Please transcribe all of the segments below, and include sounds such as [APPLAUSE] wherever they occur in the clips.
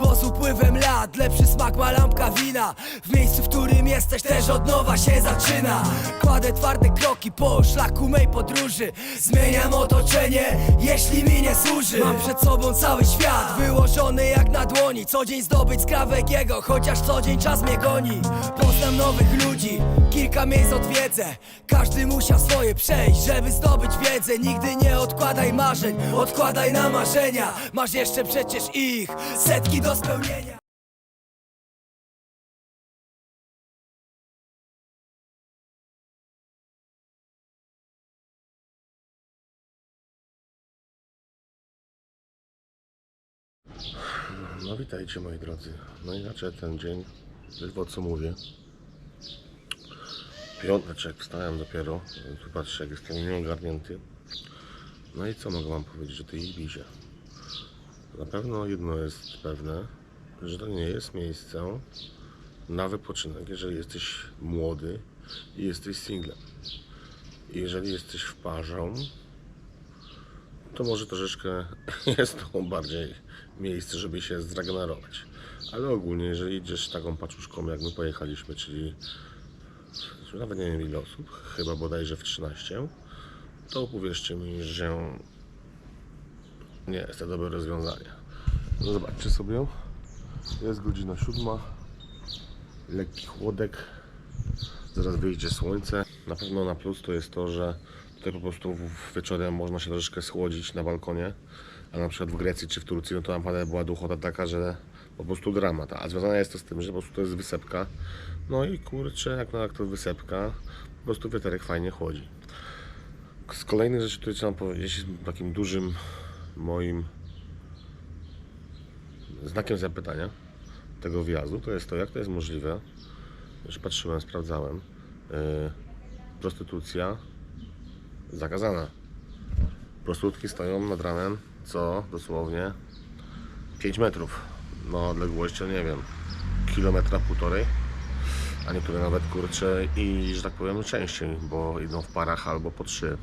Bo z upływem lat lepszy smak ma lampka wina. W miejscu, w którym jesteś też od nowa się zaczyna. Kładę twarde kroki po szlaku mej podróży. Zmieniam otoczenie, jeśli mi nie służy. Mam przed sobą cały świat, wyłożony jak na dłoni. Co dzień zdobyć skrawek jego, chociaż co dzień czas mnie goni. Poznam nowych ludzi, kilka miejsc odwiedzę Każdy musiał swoje przejść, żeby zdobyć wiedzę Nigdy nie odkładaj marzeń, odkładaj na marzenia Masz jeszcze przecież ich, setki do spełnienia No witajcie moi drodzy. No inaczej ten dzień, ledwo co mówię. Piąteczek, wstałem dopiero. Tu patrzę jak jestem nieogarnięty. No i co mogę wam powiedzieć o tej Ibizie? Na pewno jedno jest pewne, że to nie jest miejsce na wypoczynek, jeżeli jesteś młody i jesteś singlem. Jeżeli jesteś w parze, to może troszeczkę [LAUGHS] jest to bardziej miejsce, żeby się zregenerować. Ale ogólnie, jeżeli idziesz taką paczuszką, jak my pojechaliśmy, czyli nawet nie wiem ile osób, chyba bodajże w 13, to uwierzcie mi, że nie jest to dobre rozwiązanie. No zobaczcie sobie, jest godzina siódma, lekki chłodek, zaraz wyjdzie słońce. Na pewno na plus to jest to, że tutaj po prostu wieczorem można się troszeczkę schłodzić na balkonie, a na przykład w Grecji czy w Turcji, no to naprawdę była duchota taka, że po prostu dramat. A związane jest to z tym, że po prostu to jest wysepka. No i kurczę, jak, no, jak to wysepka, po prostu wiaterek fajnie chłodzi. Z kolejnych rzeczy, które chciałem powiedzieć, takim dużym moim znakiem zapytania tego wjazdu, to jest to, jak to jest możliwe, już patrzyłem, sprawdzałem. Yy, prostytucja zakazana. Prostytutki stoją nad ranem co dosłownie 5 metrów na odległość, nie wiem, kilometra półtorej, a niektóre nawet kurcze i, że tak powiem, częściej, bo idą w parach albo po trzy.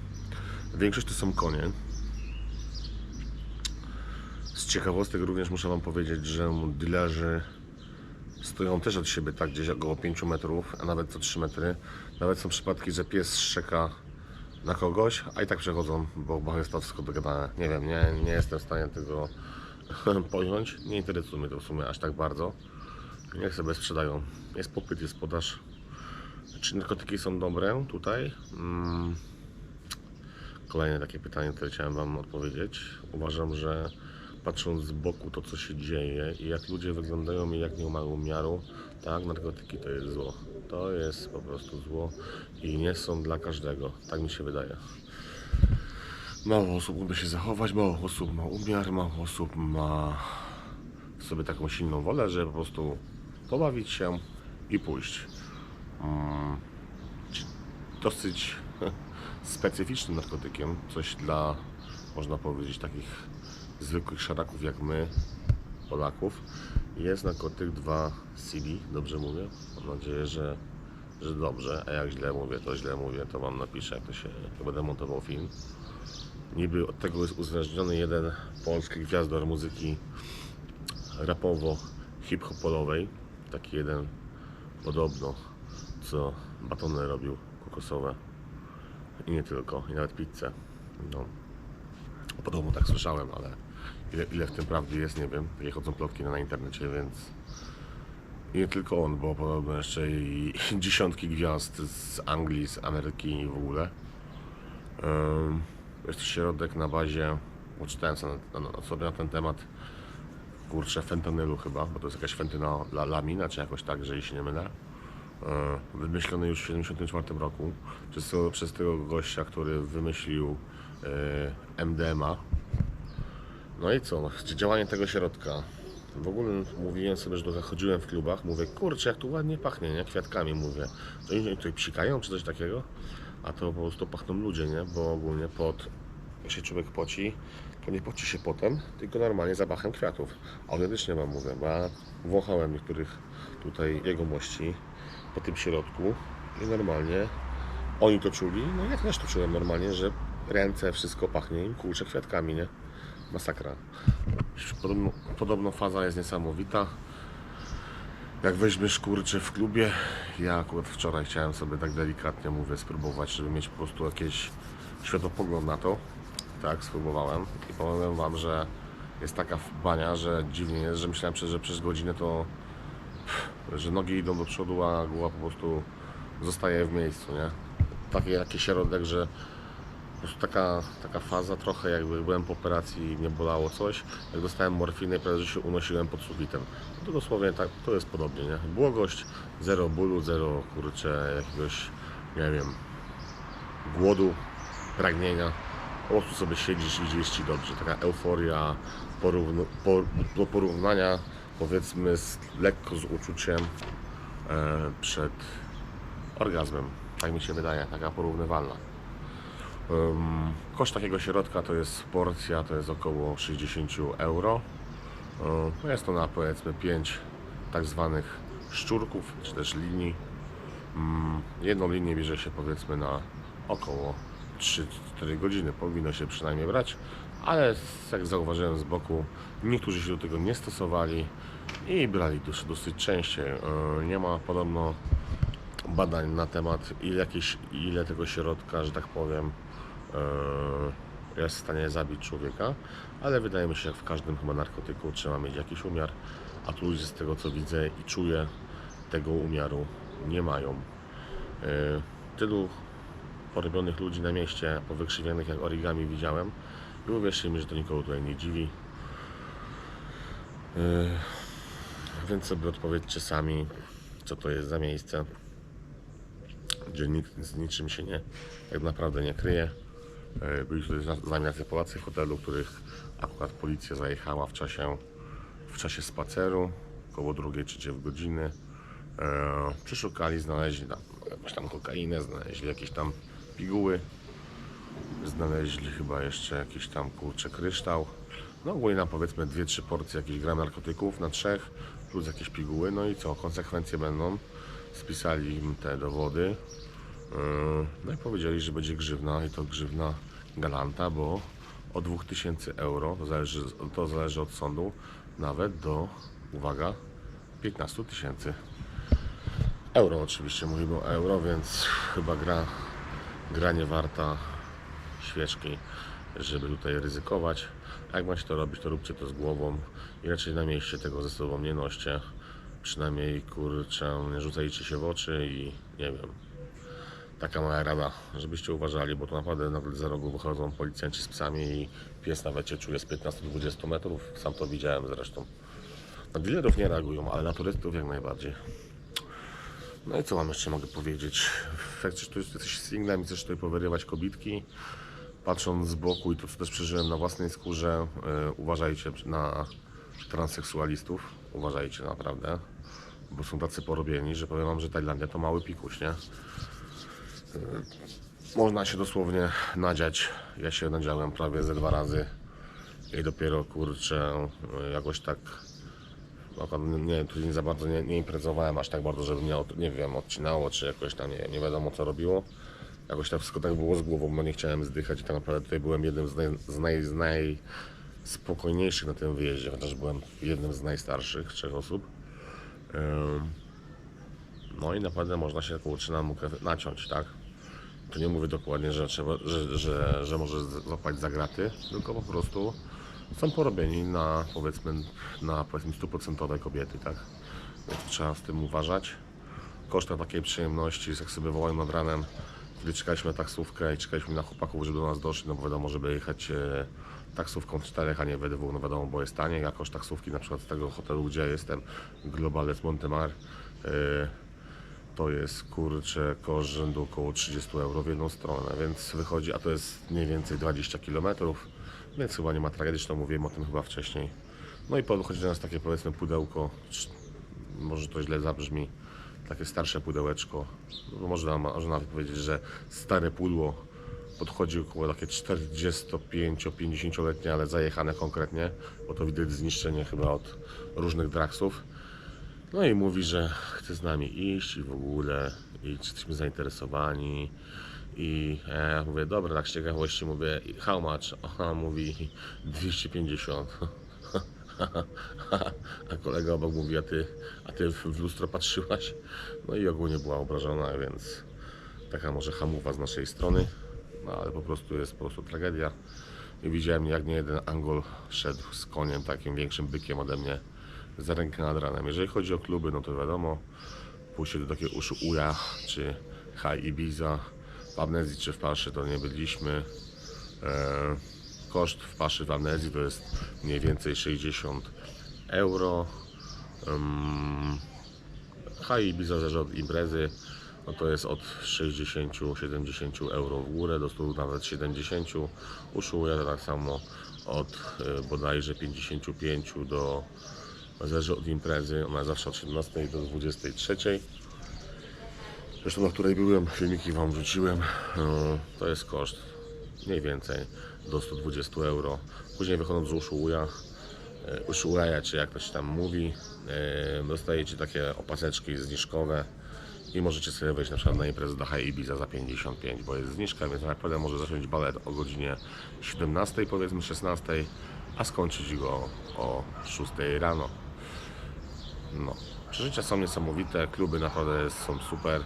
Większość to są konie. Z ciekawostek również muszę Wam powiedzieć, że dealerzy stoją też od siebie tak gdzieś około 5 metrów, a nawet co 3 metry. Nawet są przypadki, że pies szczeka na kogoś, a i tak przechodzą, bo, bo jest to wszystko dogadane. Nie wiem, nie, nie jestem w stanie tego [LAUGHS] pojąć. Nie interesuje mnie to w sumie aż tak bardzo. Niech sobie sprzedają. Jest popyt, jest podaż. Czy narkotyki są dobre tutaj? Mm. Kolejne takie pytanie, które chciałem Wam odpowiedzieć. Uważam, że patrząc z boku to, co się dzieje i jak ludzie wyglądają i jak nie mają miaru, tak, narkotyki to jest zło. To jest po prostu zło i nie są dla każdego. Tak mi się wydaje. Mało osób umie się zachować, mało osób ma umiar, mało osób ma w sobie taką silną wolę, że po prostu pobawić się i pójść. Mm, dosyć [LAUGHS] specyficznym narkotykiem, coś dla, można powiedzieć, takich zwykłych szaraków jak my, Polaków, jest narkotyk 2CB, dobrze mówię? Mam nadzieję, że, że dobrze, a jak źle mówię, to źle mówię, to Wam napiszę, jak to się, jak będę montował film. Niby od tego jest uzależniony jeden polski gwiazdor muzyki rapowo-hip-hopowej, taki jeden podobno, co batony robił kokosowe i nie tylko, i nawet pizzę. No. Podobno tak słyszałem, ale ile, ile w tym prawdy jest, nie wiem. Takie chodzą plotki na, na internecie, więc i nie tylko on, bo podobno jeszcze i dziesiątki gwiazd z Anglii, z Ameryki i w ogóle. Um, jest to środek na bazie, poczytałem sobie na, ten temat, kurczę, fentanylu chyba, bo to jest jakaś fentyna la, lamina, czy jakoś tak, jeżeli się nie mylę. E, Wymyślony już w 1974 roku przez, przez tego gościa, który wymyślił e, MDMA. No i co, no, działanie tego środka. W ogóle mówiłem sobie, że trochę chodziłem w klubach, mówię, kurczę, jak tu ładnie pachnie, nie? Kwiatkami mówię. To oni tutaj psikają, czy coś takiego? A to po prostu pachną ludzie, nie? Bo ogólnie pot, jak się człowiek poci, to nie poci się potem, tylko normalnie zapachem kwiatów. Autentycznie wam mówię, bo ja wąchałem niektórych tutaj jegomości po tym środku i normalnie oni to czuli, no ja też to czułem normalnie, że ręce, wszystko pachnie im kurczę kwiatkami, nie? masakra. Podobno, podobno faza jest niesamowita. Jak weźmiesz kurczę w klubie, ja akurat wczoraj chciałem sobie tak delikatnie mówię spróbować, żeby mieć po prostu jakiś światopogląd na to. Tak, spróbowałem i powiem wam, że jest taka bania, że dziwnie jest, że myślałem, że przez godzinę to że nogi idą do przodu, a głowa po prostu zostaje w miejscu, nie? Taki jakiś środek, że po prostu taka, taka faza trochę jakby byłem po operacji i mnie bolało coś, jak dostałem morfinę prawie że się unosiłem pod sufitem. To dosłownie tak, to jest podobnie, nie? Błogość, zero bólu, zero kurczę jakiegoś, nie wiem, głodu, pragnienia. Po prostu sobie siedzisz i idzie ci dobrze. Taka euforia por, do porównania powiedzmy z, lekko z uczuciem e, przed orgazmem. Tak mi się wydaje, taka porównywalna. Koszt takiego środka to jest porcja, to jest około 60 euro. No Jest to na powiedzmy 5 tak zwanych szczurków, czy też linii. Jedną linię bierze się powiedzmy na około 3-4 godziny. Powinno się przynajmniej brać, ale jak zauważyłem z boku, niektórzy się do tego nie stosowali i brali dosyć, dosyć częściej. Nie ma podobno badań na temat ile, jakieś, ile tego środka, że tak powiem, jest w stanie zabić człowieka, ale wydaje mi się, jak w każdym chyba narkotyku trzeba mieć jakiś umiar, a tu ludzie z tego co widzę i czuję, tego umiaru nie mają. E, Tylu porobionych ludzi na mieście, powykrzywionych jak origami widziałem i uwierzcie mi, że to nikogo tutaj nie dziwi. E, Więc sobie odpowiedzcie sami, co to jest za miejsce gdzie nikt z niczym się nie, tak naprawdę nie kryje. Byli tutaj z nami w hotelu, których akurat policja zajechała w czasie, w czasie spaceru, około drugiej, trzeciej godziny. E, Przeszukali, znaleźli tam jakąś tam kokainę, znaleźli jakieś tam piguły, znaleźli chyba jeszcze jakiś tam kurczę kryształ. No ogólnie nam powiedzmy 2-3 porcje jakichś gram narkotyków na trzech, plus jakieś piguły. No i co, konsekwencje będą. Spisali im te dowody. Yy, No i powiedzieli, że będzie grzywna i to grzywna galanta, bo od 2000 euro, to zależy, to zależy od sądu, nawet do, uwaga, 15 tysięcy euro oczywiście, mówimy o euro, więc chyba gra, gra nie warta świeczki, żeby tutaj ryzykować. Jak macie to robić, to róbcie to z głową i raczej na mieście tego ze sobą nie noście. Przynajmniej kurczę, nie rzucajcie się w oczy i nie wiem. Taka moja rada, żebyście uważali, bo to naprawdę nagle za rogu wychodzą policjanci z psami i pies nawet cię czuje z 15-20 metrów. Sam to widziałem zresztą. Na dealerów nie reagują, ale na turystów jak najbardziej. No i co wam jeszcze mogę powiedzieć? Jak coś tu jesteś singlem i chcesz tutaj powyrywać kobitki, patrząc z boku i to co też przeżyłem na własnej skórze, yy, uważajcie na transseksualistów. Uważajcie naprawdę, bo są tacy porobieni, że powiem wam, że Tajlandia to mały pikuś, nie? Yy, Można się dosłownie nadziać. Ja się nadziałem prawie ze dwa razy i dopiero kurczę yy, jakoś tak nie, tu nie za bardzo nie, nie imprezowałem aż tak bardzo, żeby mnie, od, nie wiem, odcinało, czy jakoś tam nie, nie wiadomo co robiło. Jakoś tak wszystko tak było z głową, bo nie chciałem zdychać i tak naprawdę tutaj byłem jednym z, naj, z, naj, z najspokojniejszych na tym wyjeździe, chociaż byłem jednym z najstarszych, trzech osób. No i naprawdę można się kurczę na mukę naciąć, tak? To nie mówię dokładnie, że, trzeba, że, że, że może złapać za graty, tylko po prostu są porobieni na powiedzmy na powiedzmy stuprocentowe kobiety, tak? Więc trzeba z tym uważać. Kosztem takiej przyjemności, jak sobie wołałem nad ranem, kiedy czekaliśmy na taksówkę i czekaliśmy na chłopaków, żeby do nas doszli, no bo wiadomo, żeby jechać e, taksówką czterech, a nie we dwóch, no wiadomo, bo jest taniej, koszt taksówki na przykład z tego hotelu, gdzie ja jestem, Globales Montemar, e, to jest kurczę koszt rzędu około 30 euro w jedną stronę, więc wychodzi, a to jest mniej więcej 20 km, więc chyba nie ma zresztą mówiłem o tym chyba wcześniej. No i podchodzi do nas takie powiedzmy pudełko, może to źle zabrzmi, takie starsze pudełeczko, no można, można nawet powiedzieć, że stare pudło podchodzi około takie 45-50-letnie, ale zajechane konkretnie, bo to widać zniszczenie chyba od różnych draksów. No i mówi, że chce z nami iść i w ogóle, i czy jesteśmy zainteresowani I e, ja mówię, dobra, tak z ciekawości mówię, how much? Ona mówi 250. [LAUGHS] A kolega obok mówi, a ty, a ty w lustro patrzyłaś? No i ogólnie była obrażona, więc taka może hamuwa z naszej strony. No ale po prostu jest po prostu tragedia. I widziałem jak nie jeden Angol szedł z koniem takim większym bykiem ode mnie za rękę nad ranem. Jeżeli chodzi o kluby, no to wiadomo, pójście do takiego Ushuaia czy High Ibiza w Amnezji czy w Paszy to nie byliśmy. E, koszt w Paszy w Amnezji to jest mniej więcej 60 euro. Um, High Ibiza zależy od imprezy. No to jest od 60-70 euro w górę do 100 nawet 70. Ushuaia tak samo od e, bodajże 55 do zależy od imprezy. Ona zawsze od 17 do 23. Zresztą na której byłem, filmiki Wam wrzuciłem. E, To jest koszt mniej więcej do 120 euro. Później wychodząc z Ushuaia, e, Ushuaia, czy jak to się tam mówi, e, dostajecie takie opaseczki zniżkowe i możecie sobie wejść na przykład na imprezę do High Ibiza za 55, bo jest zniżka, więc naprawdę może zacząć balet o godzinie 17, powiedzmy 16, a skończyć go o 6 rano. No, przeżycia są niesamowite, kluby naprawdę są super.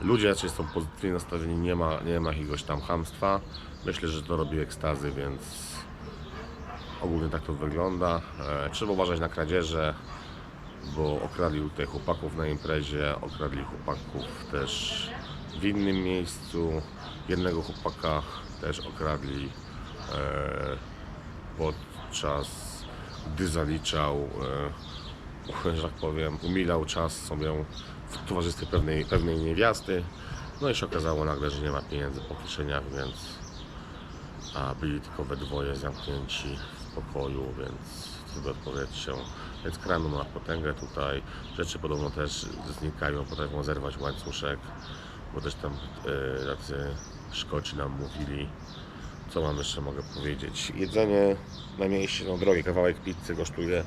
Ludzie raczej są pozytywnie nastawieni, nie ma, nie ma jakiegoś tam hamstwa. Myślę, że to robi ekstazy, więc ogólnie tak to wygląda. E, trzeba uważać na kradzieże, bo okradli tutaj chłopaków na imprezie, okradli chłopaków też w innym miejscu. Jednego chłopaka też okradli e, podczas gdy zaliczał, e, że tak powiem, umilał czas sobie w towarzystwie pewnej, pewnej niewiasty. No i się okazało nagle, że nie ma pieniędzy po kieszeniach, więc a byli tylko we dwoje zamknięci w pokoju, więc sobie odpowiedzcie. Więc kranu ma potęgę tutaj. Rzeczy podobno też znikają, potrafią zerwać łańcuszek, bo też tam e, tacy Szkoci nam mówili. Co wam jeszcze mogę powiedzieć? Jedzenie na mieście, no drogie, kawałek pizzy kosztuje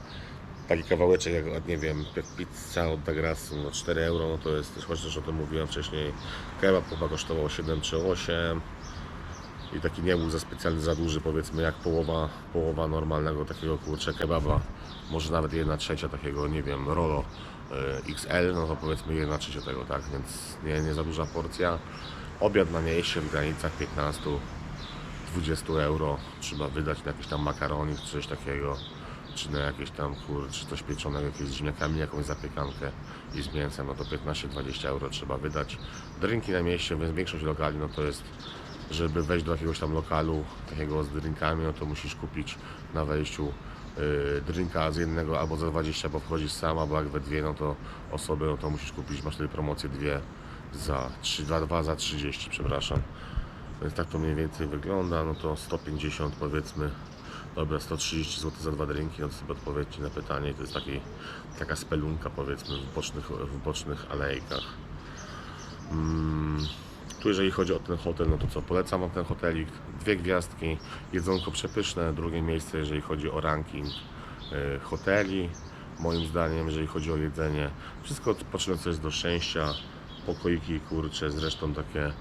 taki kawałeczek jak, nie wiem, jak pizza od Dagrasu, no 4 euro, no to jest, chociaż o tym mówiłem wcześniej, kebab chyba kosztował 7 czy 8 i taki nie był za specjalnie za duży, powiedzmy jak połowa, połowa normalnego takiego kurczę kebaba, może nawet 1 trzecia takiego, nie wiem, rolo e, XL, no to powiedzmy 1 trzecia tego, tak, więc nie, nie za duża porcja. Obiad na mieście w granicach 15 20 euro. Trzeba wydać na jakiś tam makaronik, czy coś takiego, czy na jakieś tam kur, czy coś pieczonego, jakieś z ziemniakami, jakąś zapiekankę i z mięsem, no to 15-20 euro trzeba wydać. Drinki na mieście, więc większość lokali, no to jest, żeby wejść do jakiegoś tam lokalu takiego z drinkami, no to musisz kupić na wejściu yy, drinka z jednego albo za 20, bo wchodzisz sam, albo jak we dwie, no to osoby, no to musisz kupić, masz wtedy promocję dwie za 3, 2, 2 za 30, przepraszam. Więc tak to mniej więcej wygląda, no to 150 powiedzmy, dobra 130 zł za dwa drinki, no to sobie odpowiedzcie na pytanie, to jest taki, taka spelunka powiedzmy w bocznych, w bocznych alejkach. Mm, tu jeżeli chodzi o ten hotel, no to co, polecam Wam ten hotelik, dwie gwiazdki, jedzonko przepyszne, drugie miejsce jeżeli chodzi o ranking e, hoteli, moim zdaniem jeżeli chodzi o jedzenie, wszystko poczynające jest do szczęścia, pokoiki kurcze, zresztą takie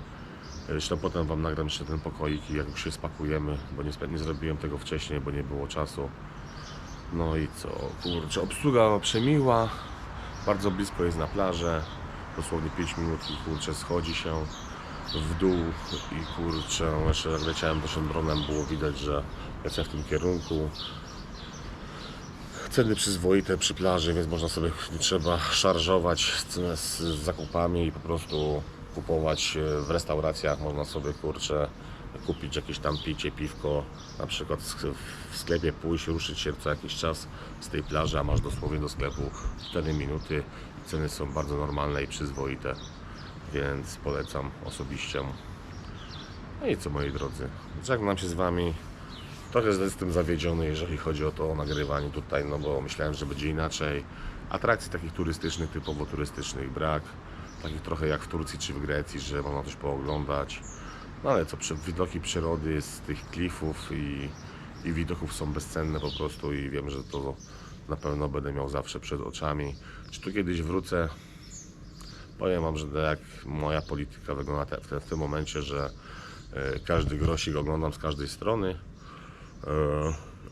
Zresztą potem Wam nagram jeszcze ten pokoik i jak już się spakujemy, bo nie, nie zrobiłem tego wcześniej, bo nie było czasu. No i co, kurczę, obsługa przemiła, bardzo blisko jest na plażę, dosłownie 5 minut i kurczę schodzi się w dół i kurczę, jeszcze jak leciałem naszym dronem było widać, że lecę w tym kierunku. Ceny przyzwoite przy plaży, więc można sobie nie trzeba szarżować z, z zakupami i po prostu kupować e, w restauracjach. Można sobie kurczę kupić jakieś tam picie, piwko, na przykład w sklepie pójść, ruszyć się co jakiś czas z tej plaży, a masz dosłownie do sklepu 4 minuty. Ceny są bardzo normalne i przyzwoite, więc polecam osobiście. No i co moi drodzy, żegnam się z Wami. Trochę jestem zawiedziony, jeżeli chodzi o to nagrywanie tutaj, no bo myślałem, że będzie inaczej. Atrakcji takich turystycznych, typowo turystycznych brak. Takich trochę jak w Turcji czy w Grecji, że można coś pooglądać. No ale co, widoki przyrody z tych klifów i, i widoków są bezcenne po prostu i wiem, że to na pewno będę miał zawsze przed oczami. Czy tu kiedyś wrócę? Powiem Wam, że tak jak moja polityka wygląda w, te- w tym momencie, że e, każdy grosik oglądam z każdej strony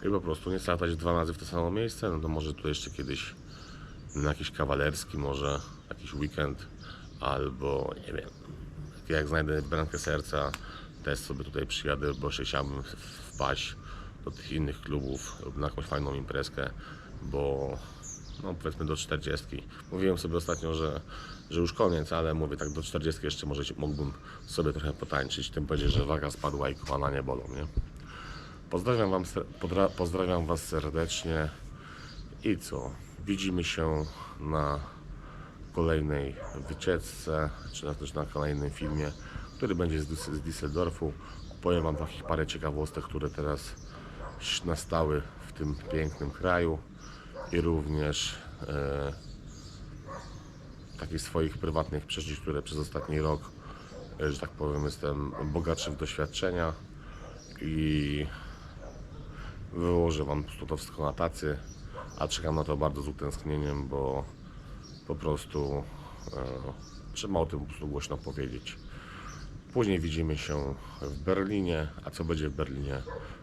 e, i po prostu nie startać dwa razy w to samo miejsce, no to może tu jeszcze kiedyś na jakiś kawalerski, może jakiś weekend, albo nie wiem, jak znajdę bramkę serca, też sobie tutaj przyjadę, bo się chciałbym wpaść do tych innych klubów lub na jakąś fajną imprezkę, bo no powiedzmy do 40. Mówiłem sobie ostatnio, że, że już koniec, ale mówię tak do 40 jeszcze może mógłbym sobie trochę potańczyć, tym bardziej, że waga spadła i kolana nie bolą, nie? Pozdrawiam, wam, pozdrawiam Was serdecznie i co? Widzimy się na kolejnej wycieczce, czy też na kolejnym filmie, który będzie z, Düsseldorfu. Powiem Wam takich parę ciekawostek, które teraz nastały w tym pięknym kraju i również e, takich swoich prywatnych przeżyć, które przez ostatni rok, e, że tak powiem, jestem bogatszy w doświadczenia i wyłożę Wam po prostu to wszystko na tacy, a czekam na to bardzo z utęsknieniem, bo po prostu e, trzeba o tym głośno powiedzieć. Później widzimy się w Berlinie, a co będzie w Berlinie,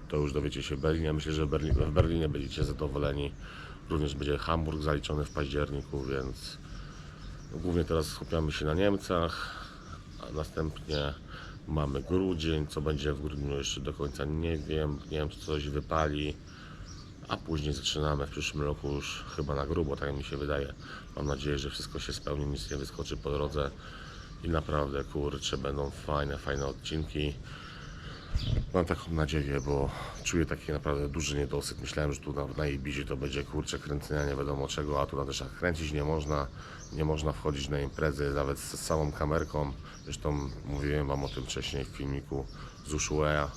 to już dowiecie się w Berlinie. Myślę, że w Berlinie, w Berlinie będziecie zadowoleni. Również będzie Hamburg zaliczony w październiku, więc głównie teraz skupiamy się na Niemcach, a następnie mamy grudzień, co będzie w grudniu jeszcze do końca nie wiem, nie wiem czy coś wypali, a później zaczynamy w przyszłym roku już chyba na grubo, tak mi się wydaje. Mam nadzieję, że wszystko się spełni, nic nie wyskoczy po drodze i naprawdę kurczę będą fajne, fajne odcinki. Mam taką nadzieję, bo czuję taki naprawdę duży niedosyt. Myślałem, że tu na, na Ibizie to będzie kurczę kręcenia nie wiadomo czego, a tu też tak kręcić nie można. Nie można wchodzić na imprezy nawet z samą kamerką. Zresztą mówiłem Wam o tym wcześniej w filmiku z Ushuaia.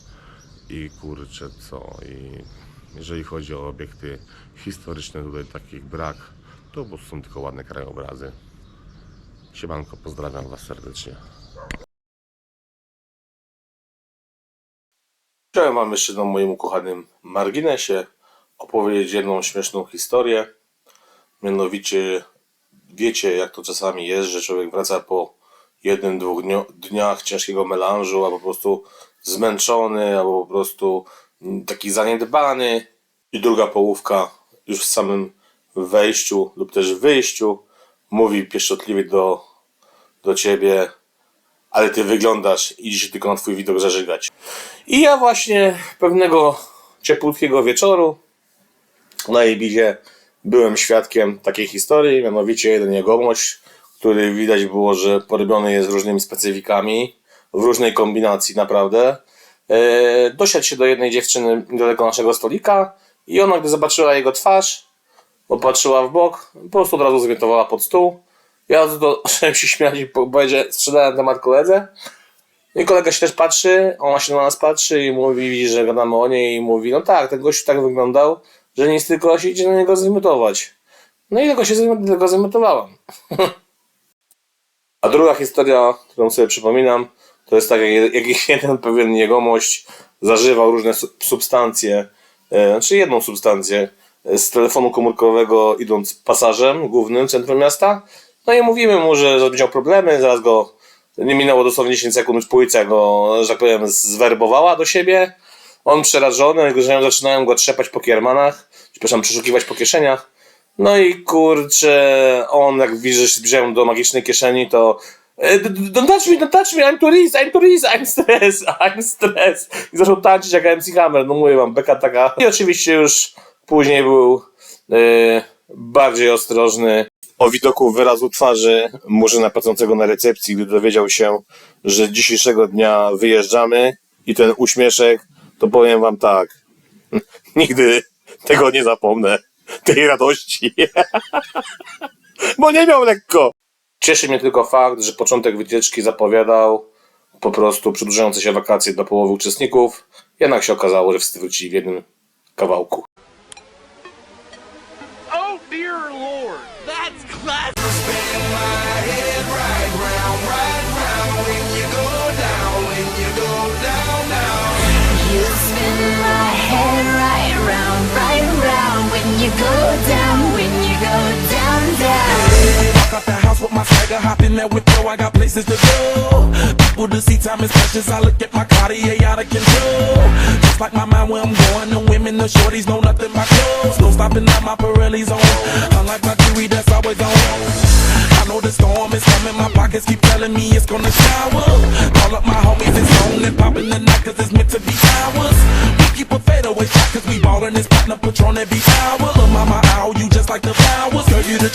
I kurczę co, i jeżeli chodzi o obiekty historyczne, tutaj takich brak, to prostu są tylko ładne krajobrazy. Siemanko, pozdrawiam Was serdecznie. Chciałem Wam jeszcze na moim ukochanym marginesie opowiedzieć jedną śmieszną historię. Mianowicie wiecie, jak to czasami jest, że człowiek wraca po jednym, dwóch dniach ciężkiego melanżu, albo po prostu zmęczony, albo po prostu taki zaniedbany. I druga połówka już w samym wejściu lub też wyjściu mówi pieszczotliwie do, do ciebie, ale ty wyglądasz, idzie się tylko na twój widok zażygać. I ja właśnie pewnego ciepłutkiego wieczoru na Ibizie byłem świadkiem takiej historii, mianowicie jeden jegomość, który widać było, że porobiony jest różnymi specyfikami, w różnej kombinacji naprawdę. E, dosiadł się do jednej dziewczyny niedaleko naszego stolika i ona, gdy zobaczyła jego twarz, popatrzyła w bok, po prostu od razu zwiętowała pod stół. Ja [LAUGHS] zacząłem się śmiać i po- powiedziałem, sprzedałem temat koledze. I kolega się też patrzy, ona się na nas patrzy i mówi, widzi, że gadamy o niej i mówi, no tak, ten gościu tak wyglądał, że nic tylko się idzie na niego zimitować. No i tego się tego zimitowałam. [LAUGHS] A druga historia, którą sobie przypominam, to jest tak, jak [LAUGHS] jeden pewien jegomość zażywał różne su- substancje, e, znaczy jedną substancję e, z telefonu komórkowego idąc pasażem głównym centrum miasta. No i mówimy mu, że miał problemy, zaraz go nie minęło dosłownie 10 sekund, policja go, że tak powiem, zwerbowała do siebie. On przerażony, zaczynają go trzepać po kiermanach, przepraszam, przeszukiwać po kieszeniach. No i kurczę, on jak widzi, że się zbliżają do magicznej kieszeni, to Don't touch me, don't touch me, I'm tourist, I'm tourist, I'm stress, [LAUGHS] I'm stress. I zaczął tańczyć jak MC Hammer, no mówię wam, beka taka. I oczywiście już później był e, bardziej ostrożny o widoku wyrazu twarzy murzyna pracującego na recepcji, gdy dowiedział się, że dzisiejszego dnia wyjeżdżamy i ten uśmieszek, to powiem wam tak, [LAUGHS] nigdy tego nie zapomnę, tej radości, [LAUGHS] bo nie miał lekko. Cieszy mnie tylko fakt, że początek wycieczki zapowiadał po prostu przedłużające się wakacje dla połowy uczestników, jednak się okazało, że wszyscy wrócili w jednym kawałku. Oh dear lord! That's class. You go down, when you go down, down. Walk out the house with my swagger, hop in that window, I got places to go. People to see, time is precious. I look at my Cartier out of control. Just like my mind where I'm going, the women, the shorties know nothing but clothes. No stopping at my Pirelli's on. Unlike my jewelry, that's always on. I know the storm is coming, my pockets keep telling me it's gonna shower. Call up my homies, it's on and popping the night, cause it's meant to be ours. We keep a fadeaway shot, cause we ballin' this platinum patron every hour. Lil' mama, ow, you just like the flowers. Girl, you the